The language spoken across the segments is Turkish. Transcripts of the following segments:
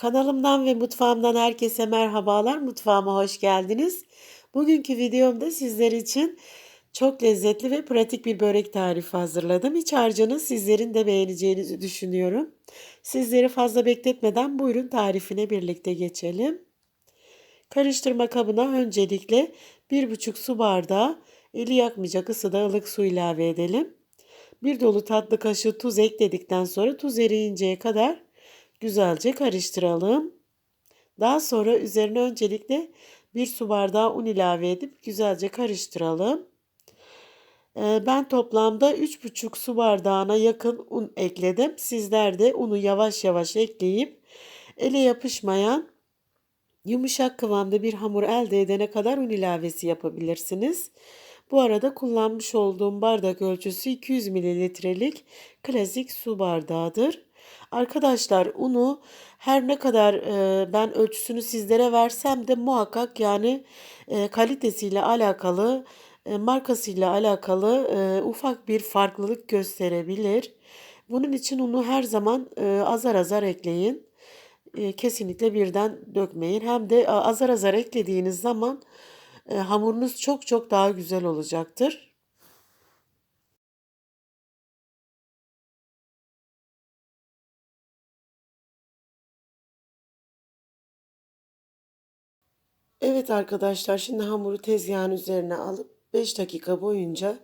Kanalımdan ve mutfağımdan herkese merhabalar. Mutfağıma hoş geldiniz. Bugünkü videomda sizler için çok lezzetli ve pratik bir börek tarifi hazırladım. İç harcını sizlerin de beğeneceğinizi düşünüyorum. Sizleri fazla bekletmeden buyurun tarifine birlikte geçelim. Karıştırma kabına öncelikle 1,5 su bardağı eli yakmayacak ısıda ılık su ilave edelim. Bir dolu tatlı kaşığı tuz ekledikten sonra tuz eriyinceye kadar güzelce karıştıralım. Daha sonra üzerine öncelikle bir su bardağı un ilave edip güzelce karıştıralım. Ee, ben toplamda 3,5 su bardağına yakın un ekledim. Sizler de unu yavaş yavaş ekleyip ele yapışmayan yumuşak kıvamda bir hamur elde edene kadar un ilavesi yapabilirsiniz. Bu arada kullanmış olduğum bardak ölçüsü 200 mililitrelik klasik su bardağıdır. Arkadaşlar unu her ne kadar e, ben ölçüsünü sizlere versem de muhakkak yani e, kalitesiyle alakalı, e, markasıyla alakalı e, ufak bir farklılık gösterebilir. Bunun için unu her zaman e, azar azar ekleyin. E, kesinlikle birden dökmeyin. Hem de azar azar eklediğiniz zaman e, hamurunuz çok çok daha güzel olacaktır. Evet arkadaşlar şimdi hamuru tezgahın üzerine alıp 5 dakika boyunca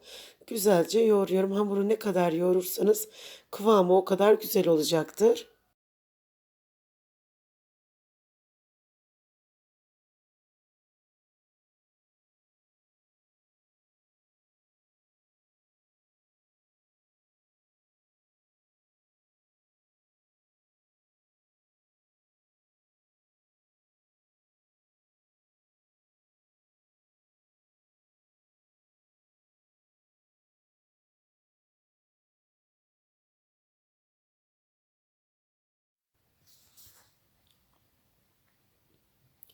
güzelce yoğuruyorum. Hamuru ne kadar yoğurursanız kıvamı o kadar güzel olacaktır.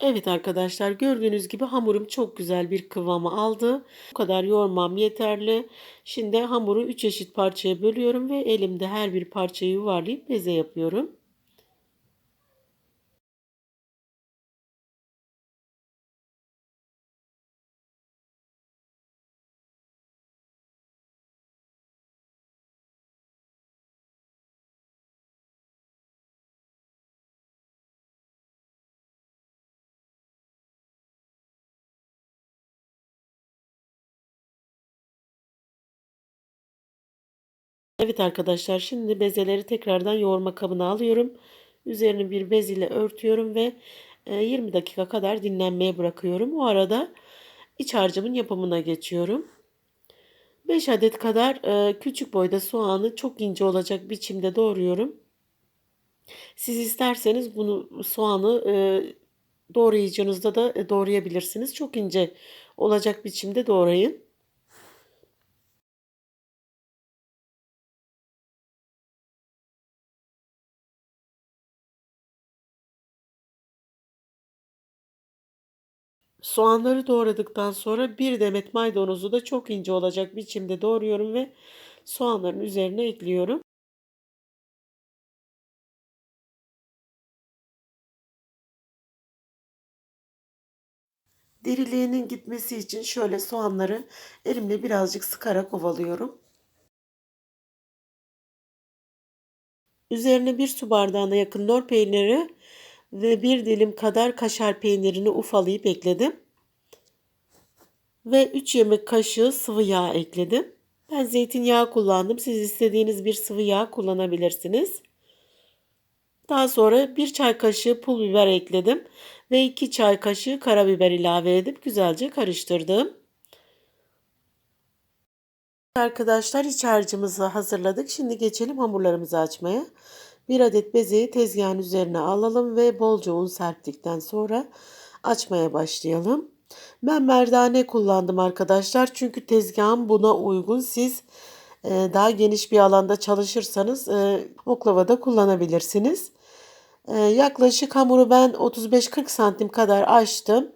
Evet arkadaşlar gördüğünüz gibi hamurum çok güzel bir kıvamı aldı. Bu kadar yoğurmam yeterli. Şimdi hamuru 3 eşit parçaya bölüyorum ve elimde her bir parçayı yuvarlayıp beze yapıyorum. Evet arkadaşlar şimdi bezeleri tekrardan yoğurma kabına alıyorum. Üzerini bir bez ile örtüyorum ve 20 e, dakika kadar dinlenmeye bırakıyorum. O arada iç harcımın yapımına geçiyorum. 5 adet kadar e, küçük boyda soğanı çok ince olacak biçimde doğruyorum. Siz isterseniz bunu soğanı e, doğrayıcınızda da doğrayabilirsiniz. Çok ince olacak biçimde doğrayın. Soğanları doğradıktan sonra bir demet maydanozu da çok ince olacak biçimde doğruyorum ve soğanların üzerine ekliyorum. Diriliğinin gitmesi için şöyle soğanları elimle birazcık sıkarak ovalıyorum. Üzerine bir su bardağına yakın lor peyniri ve bir dilim kadar kaşar peynirini ufalayıp ekledim. Ve 3 yemek kaşığı sıvı yağ ekledim. Ben zeytinyağı kullandım. Siz istediğiniz bir sıvı yağ kullanabilirsiniz. Daha sonra 1 çay kaşığı pul biber ekledim ve 2 çay kaşığı karabiber ilave edip güzelce karıştırdım. Arkadaşlar iç harcımızı hazırladık. Şimdi geçelim hamurlarımızı açmaya. Bir adet bezeyi tezgahın üzerine alalım ve bolca un serptikten sonra açmaya başlayalım. Ben merdane kullandım arkadaşlar. Çünkü tezgahım buna uygun. Siz e, daha geniş bir alanda çalışırsanız e, oklavada kullanabilirsiniz. E, yaklaşık hamuru ben 35-40 santim kadar açtım.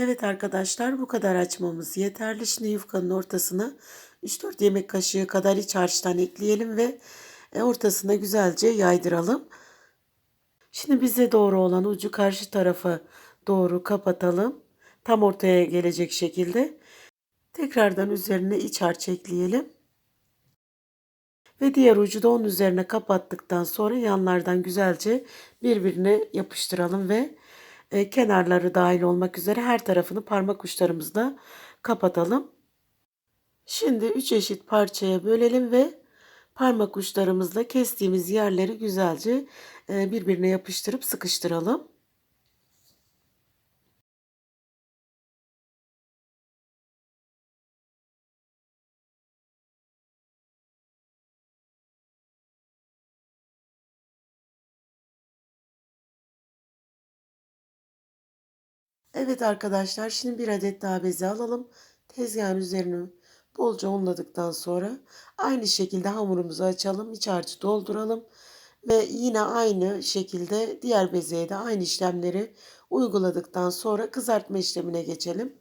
Evet arkadaşlar bu kadar açmamız yeterli. Şimdi yufkanın ortasına 3-4 yemek kaşığı kadar iç harçtan ekleyelim ve e, ortasına güzelce yaydıralım. Şimdi bize doğru olan ucu karşı tarafa doğru kapatalım. Tam ortaya gelecek şekilde. Tekrardan üzerine iç harç ekleyelim. Ve diğer ucu da onun üzerine kapattıktan sonra yanlardan güzelce birbirine yapıştıralım ve e, kenarları dahil olmak üzere her tarafını parmak uçlarımızla kapatalım. Şimdi üç eşit parçaya bölelim ve parmak uçlarımızla kestiğimiz yerleri güzelce e, birbirine yapıştırıp sıkıştıralım. Evet arkadaşlar şimdi bir adet daha beze alalım. Tezgahın üzerine bolca unladıktan sonra aynı şekilde hamurumuzu açalım. iç harcı dolduralım. Ve yine aynı şekilde diğer bezeye de aynı işlemleri uyguladıktan sonra kızartma işlemine geçelim.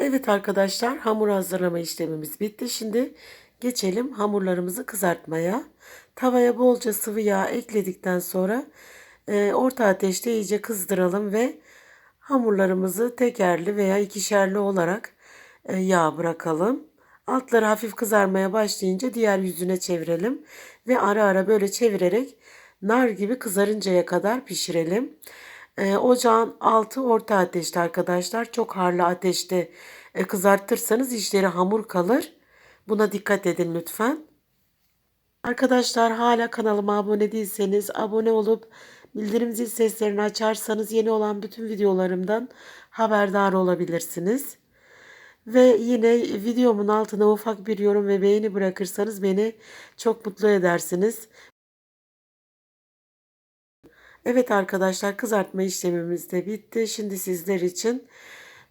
Evet arkadaşlar hamur hazırlama işlemimiz bitti. Şimdi geçelim hamurlarımızı kızartmaya. Tavaya bolca sıvı yağ ekledikten sonra e, orta ateşte iyice kızdıralım ve hamurlarımızı tekerli veya ikişerli olarak e, yağ bırakalım. Altları hafif kızarmaya başlayınca diğer yüzüne çevirelim ve ara ara böyle çevirerek nar gibi kızarıncaya kadar pişirelim. Ee, ocağın altı orta ateşte arkadaşlar. Çok harlı ateşte e, kızartırsanız içleri hamur kalır. Buna dikkat edin lütfen. Arkadaşlar hala kanalıma abone değilseniz abone olup bildirim zil seslerini açarsanız yeni olan bütün videolarımdan haberdar olabilirsiniz. Ve yine videomun altına ufak bir yorum ve beğeni bırakırsanız beni çok mutlu edersiniz. Evet arkadaşlar kızartma işlemimiz de bitti. Şimdi sizler için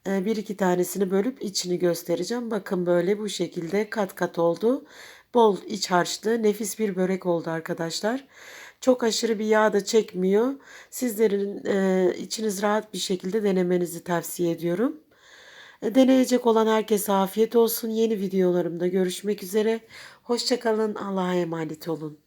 e, bir iki tanesini bölüp içini göstereceğim. Bakın böyle bu şekilde kat kat oldu. Bol iç harçlı nefis bir börek oldu arkadaşlar. Çok aşırı bir yağ da çekmiyor. Sizlerin e, içiniz rahat bir şekilde denemenizi tavsiye ediyorum. E, deneyecek olan herkese afiyet olsun. Yeni videolarımda görüşmek üzere. Hoşçakalın. Allah'a emanet olun.